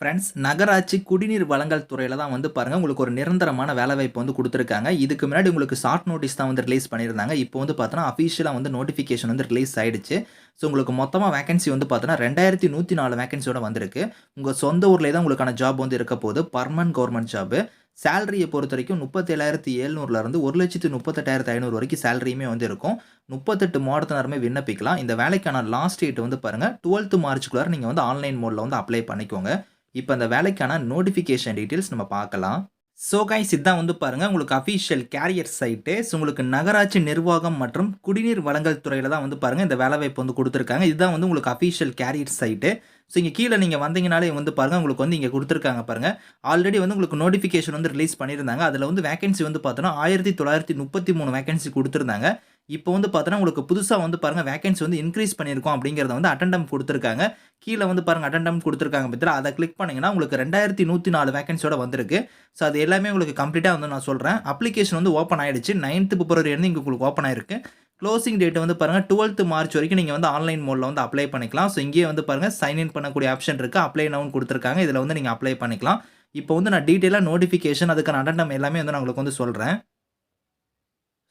Friends நகராட்சி குடிநீர் வழங்கல் துறையில் தான் வந்து பாருங்கள் உங்களுக்கு ஒரு நிரந்தரமான வேலைவாய்ப்பு வந்து கொடுத்துருக்காங்க. இதுக்கு முன்னாடி உங்களுக்கு ஷார்ட் நோட்டீஸ் தான் வந்து ரிலீஸ் பண்ணியிருந்தாங்க. இப்போ வந்து பார்த்தோன்னா அஃபிஷியலாக வந்து நோட்டிஃபிகேஷன் வந்து ரிலீஸ் ஆகிடுச்சு ஸோ உங்களுக்கு மொத்தமாக வேகன்சி வந்து பார்த்தோன்னா ரெண்டாயிரத்தி நூற்றி நாலு வேகன்சியோட வந்திருக்கு. உங்கள் சொந்த ஊர்லேயே தான் உங்களுக்கான ஜாப் வந்து இருக்க போது பர்மனன்ட் கவர்மெண்ட் ஜாப் சேலரியை பொறுத்த வரைக்கும் முப்பத்தேழாயிரத்தி எழுநூறுலேருந்து ஒரு லட்சத்து முப்பத்தெட்டாயிரத்து ஐநூறு வரைக்கும் சேலரியுமே வந்து இருக்கும். முப்பத்தெட்டு மாவட்டத்தினருமே விண்ணப்பிக்கலாம். இந்த வேலைக்கான லாஸ்ட் டேட் வந்து பாருங்கள் டுவெல்த்து மார்ச்சுக்குள்ளார நீங்கள் வந்து ஆன்லைன் மோடில் வந்து அப்ளை பண்ணிக்கோங்க. இப்போ அந்த வேலைக்கான நோட்டிஃபிகேஷன் டீட்டெயில்ஸ் நம்ம பார்க்கலாம். ஸோ கைஸ் இதான் வந்து பாருங்கள் உங்களுக்கு அஃபீஷியல் கேரியர் சைட்டு ஸோ உங்களுக்கு நகராட்சி நிர்வாகம் மற்றும் குடிநீர் வழங்கல் துறையில் தான் வந்து பாருங்கள் இந்த வேலைவாய்ப்பு வந்து கொடுத்துருக்காங்க. இதுதான் வந்து உங்களுக்கு அஃபீஷியல் கேரியர் சைட்டு ஸோ இங்கே கீழே நீங்கள் வந்தீங்கனாலே வந்து பாருங்கள் உங்களுக்கு வந்து இங்கே கொடுத்துருக்காங்க பாருங்கள் ஆல்ரெடி வந்து உங்களுக்கு நோட்டிஃபிகேஷன் வந்து ரிலீஸ் பண்ணியிருந்தாங்க. அதில் வந்து வேகன்சி வந்து பார்த்தோன்னா ஆயிரத்தி தொள்ளாயிரத்தி முப்பத்தி மூணு வேகன்சி கொடுத்துருந்தாங்க. இப்போ வந்து பார்த்தோன்னா உங்களுக்கு புதுசாக வந்து பாருங்கள் வேகன்சி வந்து இன்க்ரீஸ் பண்ணியிருக்கோம் அப்படிங்கிறத வந்து அட்டண்டம் கொடுத்துருக்காங்க. கீழே வந்து பாருங்கள் அட்டண்டம் கொடுத்துருக்காங்க பத்திர அதை கிளிக் பண்ணிங்கன்னா உங்களுக்கு ரெண்டாயிரத்தி நூற்றி நாலு வேகன்சியோட வந்திருக்கு. ஸோ அது எல்லாமே உங்களுக்கு கம்ப்ளீட்டாக வந்து நான் சொல்கிறேன் அப்ளிகேஷன் வந்து ஓப்பன் ஆகிடுச்சு நைன்த்து பிப்ரவரி இருந்து இங்கே உங்களுக்கு ஓப்பன் ஆயிருக்கு. க்ளோசிங் டேட் வந்து பாருங்கள் டுவெல்த்து மார்ச் வரைக்கும் நீங்கள் வந்து ஆன்லைன் மோடில் வந்து அப்ளை பண்ணிக்கலாம். ஸோ இங்கேயே வந்து பாருங்கள் சைன் இன் பண்ணக்கூடிய ஆப்ஷன் இருக்குது அப்ளை நவுன் கொடுத்துருக்காங்க. இதில் வந்து நீங்கள் அப்ளை பண்ணிக்கலாம். இப்போ வந்து நான் டீட்டெயிலாக நோட்டிஃபிகேஷன் அதுக்கான அட்டெண்டம் எல்லாமே வந்து நான் உங்களுக்கு வந்து சொல்கிறேன்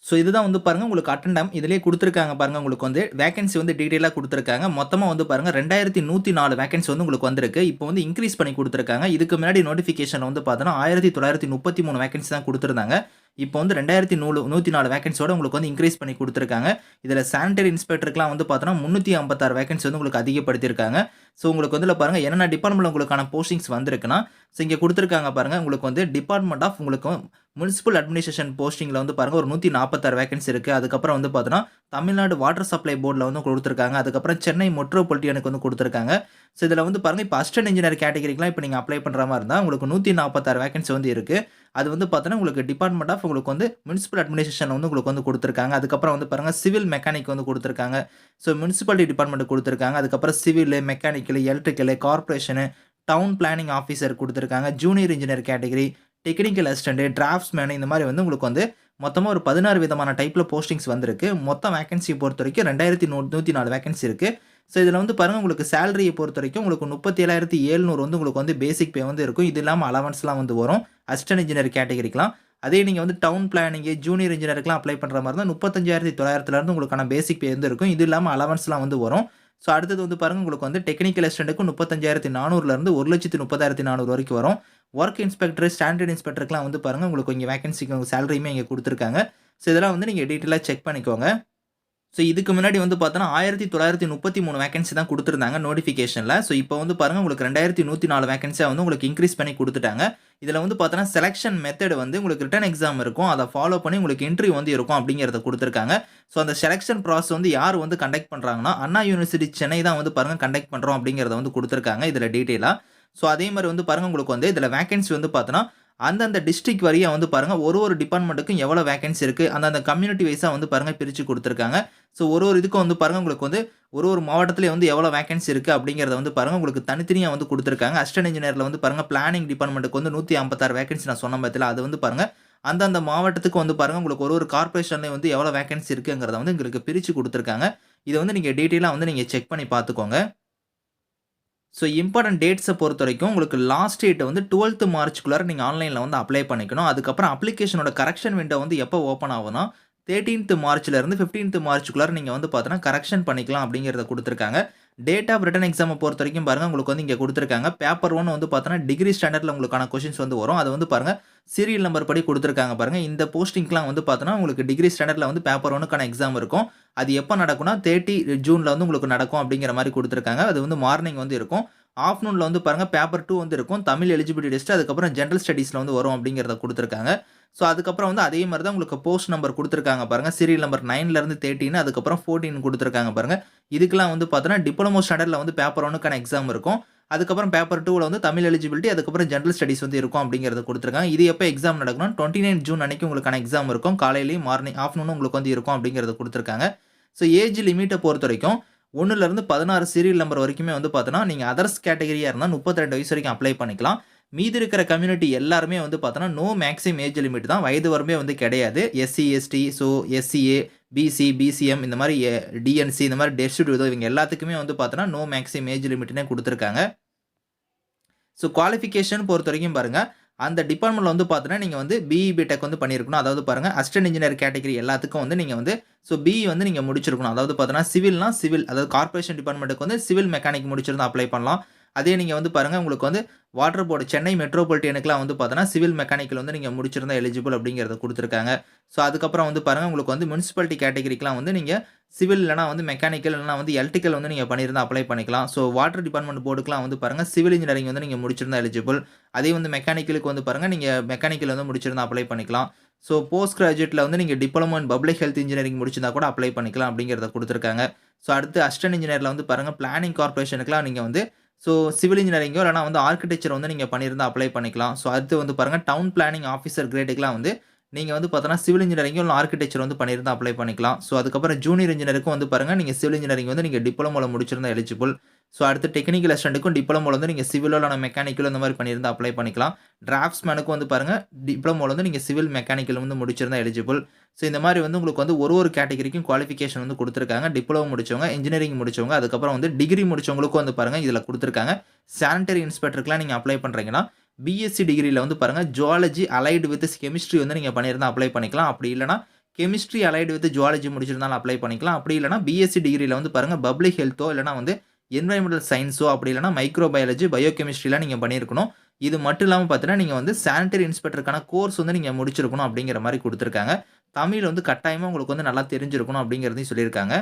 ஸோ இதுதான் வந்து பாருங்கள் உங்களுக்கு அட்டெண்டம் இதிலே கொடுத்துருக்காங்க பாருங்கள் உங்களுக்கு வந்து வேகன்சி வந்து டீட்டெயிலாக கொடுத்துருக்காங்க. மொத்தமாக வந்து பாருங்கள் ரெண்டாயிரத்தி நூற்றி நாலு வேகன்சி வந்து உங்களுக்கு வந்திருக்கு. இப்போ வந்து இன்க்ரீஸ் பண்ணி கொடுத்துருக்காங்க. இதுக்கு முன்னாடி நோட்டிஃபிகேஷன் வந்து பார்த்தோன்னா ஆயிரத்தி தொள்ளாயிரத்தி முப்பத்தி மூணு வேகன்சி தான் கொடுத்துருந்தாங்க. இப்போ வந்து ரெண்டாயிரத்தி நூறு நூற்றி நாலு வேகன்சியோட உங்களுக்கு வந்து இன்க்ரீஸ் பண்ணி கொடுத்துருக்காங்க. இதில் சானிடரி இன்ஸ்பெக்டருக்குலாம் வந்து பார்த்தோன்னா முந்நூற்றி ஐம்பத்தாறு வேகன்சி வந்து உங்களுக்கு அதிகப்படுத்தியிருக்காங்க. ஸோ உங்களுக்கு வந்து பாருங்கள் என்னென்ன டிபார்ட்மெண்ட் உங்களுக்கான போஸ்டிங்ஸ் வந்திருக்குன்னா ஸோ இங்கே கொடுத்துருக்காங்க பாருங்கள் உங்களுக்கு வந்து டிபார்ட்மெண்ட் ஆஃப் உங்களுக்கு முனிசிபல் அட்மினிஸ்ட்ரேஷன் போஸ்டிங்கில் வந்து பாருங்கள் ஒரு நூற்றி நாற்பத்தாறு வேகன்சி இருக்குது அதுக்கப்புறம் வந்து பார்த்தோன்னா தமிழ்நாடு வாட்டர் சப்ளை போர்டில் வந்து கொடுத்துருக்காங்க. அதுக்கப்புறம் சென்னை மெட்ரோபாலிட்டியனுக்கு வந்து கொடுத்துருக்காங்க. ஸோ இதில் வந்து பாருங்கள் இப்போ அசிஸ்டன்ட் இன்ஜினியர் கேட்டகரிக்கெலாம் இப்போ நீங்கள் அப்ளை பண்ணுற மாதிரி இருந்தால் உங்களுக்கு நூற்றி நாற்பத்தாறு வேகன்சி வந்து இருக்குது அது வந்து பார்த்தோன்னா உங்களுக்கு டிபார்ட்மெண்ட் ஆஃப் உங்களுக்கு வந்து முனிசிபல் அட்மினிஸ்ட்ரேஷன் வந்து உங்களுக்கு வந்து கொடுத்துருக்காங்க. அதுக்கப்புறம் வந்து பாருங்கள் சிவில் மெக்கானிக் வந்து கொடுத்துருக்காங்க. ஸோ முனிசிபாலிட்டி டிபார்ட்மெண்ட் கொடுத்துருக்காங்க. அதுக்கப்புறம் civil mechanical electrical corporation town planning officer கொடுத்துருக்காங்க. Junior engineer category technical assistant draughtsman இந்த மாதிரி வந்து உங்களுக்கு வந்து மொத்தமாக ஒரு பதினாறு விதமான டைப்பில் போஸ்டிங்ஸ் வந்திருக்கு. மொத்தம் வேகன்சி பொறுத்த வரைக்கும் ரெண்டாயிரத்தி நூ நூற்றி நாலு வேகன்சி இருக்குது ஸோ இதில் வந்து பாருங்கள் உங்களுக்கு சேலரியை பொறுத்த வரைக்கும் உங்களுக்கு முப்பத்தி ஏழாயிரத்தி ஏழ்நூறு வந்து உங்களுக்கு வந்து பேசிக் பே வந்து இருக்கும். இது இல்லாமல் அலவன்ஸ்லாம் வந்து வரும். அசிஸ்டன்ட் இன்ஜினியர் கேட்டகரிக்கலாம் அதே நீங்கள் வந்து டவுன் பிளானிங்கு ஜூனியர் இன்ஜினியருக்குலாம் அப்ளை பண்ணுற மாதிரி தான் முப்பத்தஞ்சாயிரத்தி தொள்ளாயிரத்துலேருந்து உங்களுக்கான பேசிக் பே வந்து இருக்கும். இது இல்லாமல் அலவன்ஸ்லாம் வந்து வரும். ஸோ அடுத்தது வந்து பாருங்கள் உங்களுக்கு வந்து டெக்னிக்கல் அசிஸ்டண்ட்டுக்கு முப்பத்தஞ்சாயிரத்தி நானூறுலேருந்து ஒரு லட்சத்தி முப்பதாயிரத்தி நானூறு வரைக்கும் வரும். ஒர்க் இன்ஸ்பெக்டர் ஸ்டாண்டர்ட் இன்ஸ்பெக்டருக்குலாம் வந்து பாருங்கள் உங்களுக்கு இங்கே வேகன்சிக்கு உங்கள் சேலரியுமே இங்கே கொடுத்துருக்காங்க. ஸோ இதெல்லாம் வந்து நீங்கள் டீட்டெயிலாக செக் பண்ணிக்கோங்க. ஸோ இதுக்கு முன்னாடி வந்து பார்த்தோன்னா ஆயிரத்தி தொள்ளாயிரத்தி முப்பத்தி மூணு வேகன்சி தான் கொடுத்துருந்தாங்க நோட்டிஃபிகேஷனில் ஸோ இப்போ வந்து பாருங்கள் உங்களுக்கு ரெண்டாயிரத்தி நூற்றி நாலு வேகன்சியாக வந்து உங்களுக்கு இன்க்ரீஸ் பண்ணி கொடுத்துட்டாங்க. இதில் வந்து பார்த்தோன்னா செலெக்ஷன் மெத்தட் வந்து உங்களுக்கு ரிட்டன் எக்ஸாம் இருக்கும். அதை ஃபாலோ பண்ணி உங்களுக்கு இன்டர்வியூ வந்து இருக்கும் அப்படிங்கிறத கொடுத்துருக்காங்க. ஸோ அந்த செலெக்ஷன் ப்ராசஸ் வந்து யார் வந்து கண்டக்ட் பண்ணுறாங்கன்னா அண்ணா யூனிவர்சிட்டி சென்னை தான் வந்து பாருங்கள் கண்டக்ட் பண்ணுறோம் அப்படிங்கிறத வந்து கொடுத்துருக்காங்க இதில் டீட்டெயிலாக ஸோ அதே மாதிரி வந்து பாருங்கள் உங்களுக்கு வந்து இதில் வேகன்சி வந்து பார்த்தோன்னா அந்தந்த டிஸ்ட்ரிக்ட் வரியாக வந்து பாருங்கள் ஒரு ஒரு டிபார்ட்மெண்ட்டுக்கும் எவ்வளோ வேகன்சி இருக்குது அந்தந்த கம்யூனிட்டி வைஸாக வந்து பாருங்கள் பிரித்து கொடுத்துருக்காங்க. ஸோ ஒரு ஒரு இதுக்கும் வந்து பாருங்கள் உங்களுக்கு வந்து ஒரு ஒரு மாவட்டத்தில் வந்து எவ்வளோ வேகன்சி இருக்குது அப்படிங்கிறத வந்து பாருங்கள் உங்களுக்கு தனித்தனியாக வந்து கொடுத்துருக்காங்க. அஸ்டன் இன்ஜினியரில் வந்து பாருங்கள் பிளானிங் டிபார்ட்மெண்ட்டுக்கு வந்து நூற்றி ஐம்பத்தாறு வேகன்சி நான் சொன்ன பற்றில அது வந்து பாருங்கள் அந்தந்த மாவட்டத்துக்கு வந்து பாருங்கள் உங்களுக்கு ஒரு ஒரு கார்பரேஷன்லேயும் வந்து எவ்வளோ வேகன்சி இருக்குங்கிறத வந்து உங்களுக்கு பிரித்து கொடுத்துருக்காங்க. இதை வந்து நீங்கள் டீட்டெயிலாக வந்து நீங்கள் செக் பண்ணி பார்த்துக்கோங்க. ஸோ இம்பார்ட்டன்ட் டேட்ஸை பொறுத்த வரைக்கும் உங்களுக்கு லாஸ்ட் டேட்டை வந்து டுவெல்த்து மார்ச்சுக்குள்ளார நீங்கள் ஆன்லைனில் வந்து அப்ளை பண்ணிக்கணும். அதுக்கப்புறம் அப்ளிகேஷனோட கரெக்ஷன் விண்டோ வந்து எப்போ ஓப்பன் ஆகும்னா தேர்ட்டீன்த் மார்ச்லேருந்து ஃபிஃப்டீன்த் மார்ச்சுக்குள்ளார நீங்கள் வந்து பார்த்தோன்னா கரெக்ஷன் பண்ணிக்கலாம் அப்படிங்கிறத கொடுத்துருக்காங்க. டேட் ஆஃப் ரிட்டன் எக்ஸாமை பொறுத்த வரைக்கும் பாருங்கள் உங்களுக்கு வந்து இங்கே கொடுத்துருக்காங்க. பேப்பர் ஒன் வந்து பார்த்தோன்னா டிகிரி ஸ்டாண்டர்டில் உங்களுக்கான கொஷின்ஸ் வந்து வரும். அது வந்து பாருங்கள் சீரியல் நம்பர் படி கொடுத்துருக்காங்க பாருங்கள் இந்த போஸ்டிங்லாம் வந்து பார்த்தோன்னா உங்களுக்கு டிகிரி ஸ்டாண்டர்டில் வந்து பேப்பர் ஒன்றுக்கான எக்ஸாம் இருக்கும். அது எப்போ நடக்கும்னா தேர்ட்டி ஜூனில் வந்து உங்களுக்கு நடக்கும் அப்படிங்கிற மாதிரி கொடுத்துருக்காங்க. அது வந்து மார்னிங் வந்து இருக்கும். ஆஃப்டர்நூனில் வந்து பாருங்கள் பேப்பர் டூ வந்து இருக்கும். தமிழ் எலிஜிபிலிட்டி டெஸ்ட் அதுக்கப்புறம் ஜென்ரல் ஸ்டடீஸில் வந்து வரும் அப்படிங்கிறத கொடுத்துருக்காங்க. ஸோ அதுக்கப்புறம் வந்து அதே மாதிரி தான் உங்களுக்கு போஸ்ட் நம்பர் கொடுத்துருக்காங்க பாருங்கள் சீரியல் நம்பர் நைன்லேருந்து தேர்ட்டின் அதுக்கப்புறம் ஃபோர்டீன் கொடுத்துருக்காங்க பாருங்கள் இதுக்கெல்லாம் வந்து பார்த்தோன்னா டிப்ளமோ ஸ்டாண்டர்டில் வந்து பேப்பர் ஒன்றுக்கான எக்ஸாம் இருக்கும். அதுக்கப்புறம் பேப்பர் டூவில் வந்து தமிழ் எலிஜிபிலிட்டி அதுக்கப்புறம் ஜென்ரல் ஸ்டடீஸ் வந்து இருக்கும் அப்படிங்கிறத கொடுத்துருக்காங்க. இது எப்போ எக்ஸாம் நடக்கணும் டுவெண்ட்டி நைன் ஜூன் அன்னைக்கு உங்களுக்கான எக்ஸாம் இருக்கும். காலையிலேயும் மார்னிங் ஆஃப்டர்நூன் உங்களுக்கு வந்து இருக்கும் அப்படிங்கிறத கொடுத்துருக்காங்க. ஸோ ஏஜ் லிமிட்டை பொறுத்த வரைக்கும் ஒன்றுலேருந்து பதினாறு சீரியல் நம்பர் வரைக்குமே வந்து பார்த்தோன்னா நீங்கள் அதர்ஸ் கேட்டகரியாக இருந்தால் முப்பத்தி ரெண்டு வயசு வரைக்கும் அப்ளை பண்ணிக்கலாம். மீதி இருக்கிற கம்யூனிட்டி எல்லாருமே வந்து பார்த்தோன்னா நோ மேக்ஸிமம் ஏஜ் லிமிட் தான். வயது வரமே வந்து கிடையாது. SC ST so SCA BC BCM இந்த மாதிரி டிஎன்சி இந்த மாதிரி டெஸ்ட் இவங்க எல்லாத்துக்குமே வந்து பார்த்தோன்னா நோ மேக்ஸிமம் ஏஜ் லிமிட்னே கொடுத்துருக்காங்க. ஸோ குவாலிஃபிகேஷன் பொறுத்த வரைக்கும் பாருங்கள் அந்த டிபார்ட்மெண்ட்ல வந்து பார்த்தீங்கன்னா நீங்கள் வந்து பிஇ பிடெக் வந்து பண்ணியிருக்கணும். அதாவது பாருங்க அசிஸ்டன்ட் இன்ஜினியர் கேட்டகரி எல்லாத்துக்கும் வந்து நீங்கள் வந்து ஸோ பிஇ வந்து நீங்கள் முடிச்சிருக்கணும். அதாவது பார்த்தீங்கன்னா சிவில்னா சிவில் அதாவது கார்ப்பரேஷன் டிபார்ட்மெண்ட்டுக்கு வந்து சிவில் மெக்கானிக் முடிச்சிருந்தா அப்ளை பண்ணலாம். அதே நீங்கள் வந்து பாருங்கள் உங்களுக்கு வந்து வாட்டர் போர்டு சென்னை மெட்ரோபாலிட்டியனுக்குலாம் வந்து பார்த்தீங்கன்னா சிவில் மெக்கானிக்கல் வந்து நீங்கள் முடிச்சிருந்தா எலிஜிபிள் அப்படிங்கிறத கொடுத்துருக்காங்க. ஸோ அதுக்கப்புறம் வந்து பாருங்கள் உங்களுக்கு வந்து முனிசிபாலிட்டி கேட்டகரிக்கெலாம் வந்து நீங்கள் சிவில் இல்லைனா வந்து மெக்கானிக்கல் இல்லைனா வந்து எலக்ட்ரிக்கல் வந்து நீங்கள் பண்ணியிருந்தால் அப்ளை பண்ணிக்கலாம். ஸோ வாட்டர் டிபார்ட்மெண்ட் போர்டுக்குலாம் வந்து பாருங்கள் சிவில் இன்ஜினியரிங் வந்து நீங்கள் முடிச்சிருந்தா எலிஜிபிள் அதே வந்து மெக்கானிக்கலுக்கு வந்து பாருங்கள் நீங்கள் மெக்கானிக்கல் வந்து முடிச்சிருந்தா அப்ளை பண்ணிக்கலாம். ஸோ போஸ்ட் கிராஜுவேட்டில் வந்து நீங்கள் diploma in public health engineering முடிச்சிருந்தா கூட அப்ளை பண்ணிக்கலாம் அப்படிங்கிறத கொடுத்துருக்காங்க. ஸோ அடுத்து அஸ்டன் இன்ஜினியரில் வந்து பாருங்கள் பிளானிங் கார்பரேஷனுக்குலாம் நீங்கள் வந்து ஸோ சிவில் இன்ஜினியரிங்கோ இல்லைனா வந்து ஆர்கிடெக்சர் வந்து நீங்கள் பண்ணியிருந்தால் அப்ளை பண்ணிக்கலாம். ஸோ அடுத்து வந்து பாருங்கள் டவுன் பிளானிங் ஆஃபீஸர் கிரேடுக்குலாம் வந்து நீங்கள் வந்து பார்த்தோன்னா சிவில் இன்ஜினியரிங் இல்லை ஆர்கிடெக்சர் வந்து பண்ணியிருந்தா அப்ளை பண்ணிக்கலாம். ஸோ அதுக்கப்புறம் ஜூனியர் இன்ஜினியருக்கும் வந்து பாருங்கள் நீங்கள் சிவில் இன்ஜினியரிங் வந்து நீங்கள் டிப்ளமோவில் முடிச்சிருந்தா எலிஜிபிள் ஸோ அடுத்து டெக்னிக்கல் அசிஸ்டண்ட்டுக்கும் டிப்ளமோவில் வந்து நீங்கள் சிவிலோ இல்லை மெக்கானிக்கலோ இந்த மாதிரி பண்ணியிருந்தால் அப்ளை பண்ணிக்கலாம். டிராஃப்ட்ஸ்மேனுக்கும் வந்து பாருங்கள் டிப்ளமோவில் வந்து நீங்கள் சிவில் மெக்கானிக்கல் வந்து முடிச்சிருந்தா எலிஜிபிள் ஸோ இந்த மாதிரி வந்து உங்களுக்கு வந்து ஒரு ஒரு கேட்டகரிக்கும் குவாலிஃபிகேஷன் வந்து கொடுத்துருக்காங்க. டிப்ளமோ முடிச்சவங்க இன்ஜினியரிங் முடிச்சவங்க அதுக்கப்புறம் வந்து டிகிரி முடிச்சவங்களுக்கும் வந்து பாருங்கள் இதில் கொடுத்துருக்காங்க. சானிட்டரி இன்ஸ்பெக்டருக்குலாம் நீங்கள் அப்ளை பண்ணுறீங்கன்னா பிஎஸ்சி டிகிரியில் வந்து பாருங்கள் ஜுவாலஜி அலைடு வித் கெமிஸ்ட்ரி வந்து நீங்கள் பண்ணியிருந்தா அப்ளை பண்ணிக்கலாம். அப்படி இல்லைனா கெமிஸ்ட்ரி அலைடு வித் ஜுவாலஜி முடிச்சிருந்தாலும் அப்ளை பண்ணிக்கலாம். அப்படி இல்லைனா பிஎஸ்சி டிகிரியில் வந்து பாருங்கள் பப்ளிக் ஹெல்த்தோ இல்லைனா வந்து என்வரன்மெண்டல் சயின்ஸோ அப்படி இல்லைனா மைக்ரோபயாலஜி பயோகெமிஸ்ட்ரிலாம் நீங்கள் பண்ணியிருக்கணும். இது மட்டும் இல்லாமல் பார்த்தீங்கன்னா நீங்கள் வந்து சானிட்டரி இன்ஸ்பெக்டருக்கான கோர்ஸ் வந்து நீங்கள் முடிச்சிருக்கணும் அப்படிங்கிற மாதிரி கொடுத்துருக்காங்க. தமிழ் வந்து கட்டாயமாக உங்களுக்கு வந்து நல்லா தெரிஞ்சிருக்கணும் அப்படிங்கிறதையும் சொல்லியிருக்காங்க.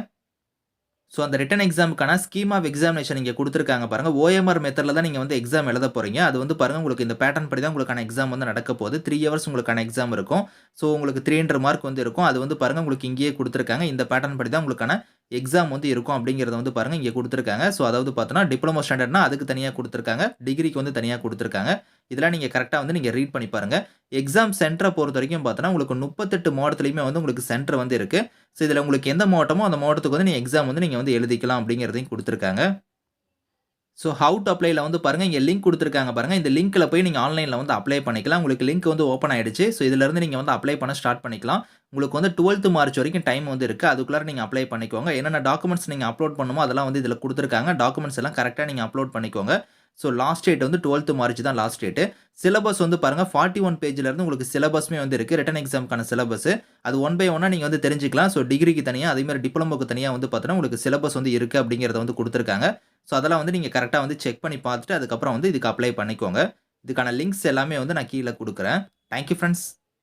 ஸோ அந்த ரிட்டன் எக்ஸாமுக்கான ஸ்கீம் ஆஃப் எக்ஸாமினேஷன் இங்கே கொடுத்துருக்காங்க பாருங்கள் ஓஎம்ஆர் மெத்தடில் தான் நீங்கள் வந்து எக்ஸாம் எழுத போகிறீங்க அது வந்து பாருங்கள் உங்களுக்கு இந்த பேட்டர்ன் படி தான் உங்களுக்கான எக்ஸாம் வந்து நடக்க போகுது. த்ரீ ஹவர்ஸ் உங்களுக்கான எக்ஸாம் இருக்கும். ஸோ உங்களுக்கு த்ரீ ஹண்ட்ரட் மார்க் வந்து இருக்கும். அது வந்து பாருங்கள் உங்களுக்கு இங்கேயே கொடுத்துருக்காங்க. இந்த பேட்டர்ன் படி தான் உங்களுக்கான எக்ஸாம் வந்து இருக்கும் அப்படிங்கிறத வந்து பாருங்கள் இங்கே கொடுத்துருக்காங்க. ஸோ அதாவது பார்த்தோன்னா டிப்ளமோ ஸ்டாண்டர்ட்னா அதுக்கு தனியாக கொடுத்துருக்காங்க. டிகிரிக்கு வந்து தனியாக கொடுத்துருக்காங்க. இதெல்லாம் நீங்கள் கரெக்டாக வந்து நீங்கள் ரீட் பண்ணி பாருங்கள் எக்ஸாம் சென்டரை பொறுத்த வரைக்கும் பார்த்தோன்னா உங்களுக்கு முப்பத்தெட்டு மாவட்டத்துலையுமே வந்து உங்களுக்கு சென்டர் வந்து இருக்குது ஸோ இதில் உங்களுக்கு எந்த மாவட்டமோ அந்த மாவட்டத்துக்கு வந்து நீங்கள் எக்ஸாம் வந்து நீங்கள் வந்து எழுதிக்கலாம் அப்படிங்கிறதையும் கொடுத்துருக்காங்க. ஸோ ஹவு டு அப்ளைல வந்து பாருங்கள் இங்கே லிங்க் கொடுத்துருக்காங்க பாருங்கள் இந்த லிங்க்கில் போய் நீங்கள் ஆன்லைனில் வந்து அப்ளை பண்ணிக்கலாம். உங்களுக்கு லிங்க் வந்து ஓப்பன் ஆகிடுச்சு ஸோ இதிலேருந்து நீங்கள் வந்து அப்ளை பண்ண ஸ்டார்ட் பண்ணிக்கலாம். உங்களுக்கு வந்து டுவெல்த்து மார்ச் வரைக்கும் டைம் வந்து இருக்குது அதுக்குள்ளே நீங்கள் அப்ளை பண்ணிக்கோங்க. என்னென்ன டாக்குமெண்ட்ஸ் நீங்கள் அப்லோட் பண்ணுமோ அதெல்லாம் வந்து இதில் கொடுத்துருக்காங்க. டாக்குமெண்ட்ஸ் எல்லாம் கரெக்டாக நீங்கள் அப்லோட் பண்ணிக்கோங்க. ஸோ லாஸ்ட் டேட் வந்து டுவெல்த்து மார்ச் தான் லாஸ்ட் டேட்டு சிலபஸ் வந்து பாருங்கள் ஃபார்ட்டி ஒன் பேஜ்லேருந்து உங்களுக்கு சிலபஸ்மே வந்து இருக்குது ரிட்டன் எக்ஸாமுக்கான சிலபஸ் அது ஒன் பை ஒன்னாக நீங்கள் வந்து தெரிஞ்சிக்கலாம். ஸோ டிகிரிக்கு தனியாக அதேமாதிரி டிப்ளமோக்கு தனியாக வந்து பார்த்தோன்னா உங்களுக்கு சிலபஸ் வந்து இருக்குது அப்படிங்கிறத வந்து கொடுத்துருக்காங்க. ஸோ அதெல்லாம் வந்து நீங்கள் கரெக்டாக வந்து செக் பண்ணி பார்த்துட்டு அதுக்கப்புறம் வந்து இதுக்கு அப்ளை பண்ணிக்கோங்க. இதுக்கான லிங்க்ஸ் எல்லாமே வந்து நான் கீழே கொடுக்குறேன். Thank you friends